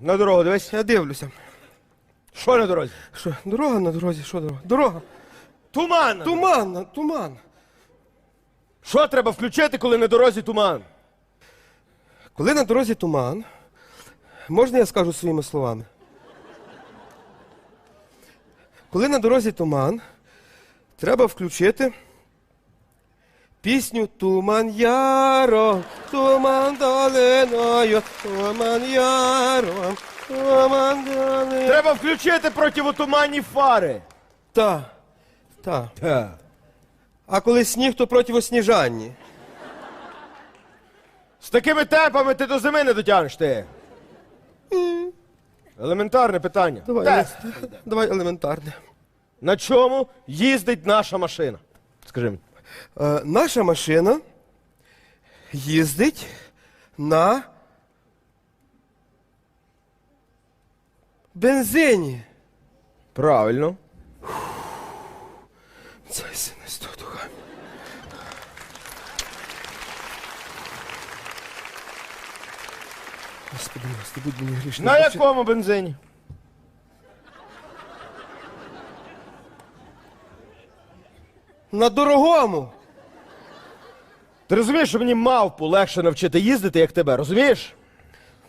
На дорогу дивись. Я дивлюся. Що на дорозі? Що, дорога на дорозі, що дорога? Дорога. Туман! Туман, туман. Що треба включити, коли на дорозі туман? Коли на дорозі туман, можна я скажу своїми словами? Коли на дорозі туман, треба включити пісню Туман яро, туман долиною, туман яро, туман долиною. Треба включити противотуманні фари. Та, та. Так. А коли сніг, то противосніжанні. З такими темпами ти до зими не дотягнеш ти. Елементарне питання. Давай, Тест. еле- давай елементарне. На чому їздить наша машина? Скажи мені. Е, наша машина їздить на бензині. Правильно. Цей сине стотуха. Господи, Господи, будь мені грішним. На якому бензині? На дорогому. Ти розумієш, що мені мавпу легше навчити їздити, як тебе, розумієш?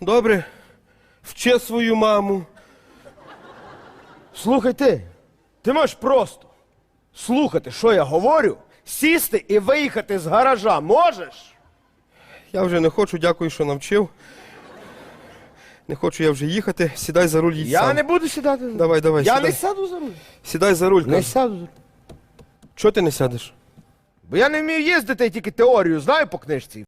Добре. Вчи свою маму. Слухай ти. Ти можеш просто слухати, що я говорю, сісти і виїхати з гаража. Можеш? Я вже не хочу, дякую, що навчив. Не хочу я вже їхати. Сідай за руль їдь Я сам. не буду сідати. Давай, давай, Я сідай. не сяду за руль. Сідай за руль. Не кажу. сяду за руль. Чого ти не сядеш? Бо я не вмію їздити, я тільки теорію знаю по книжці.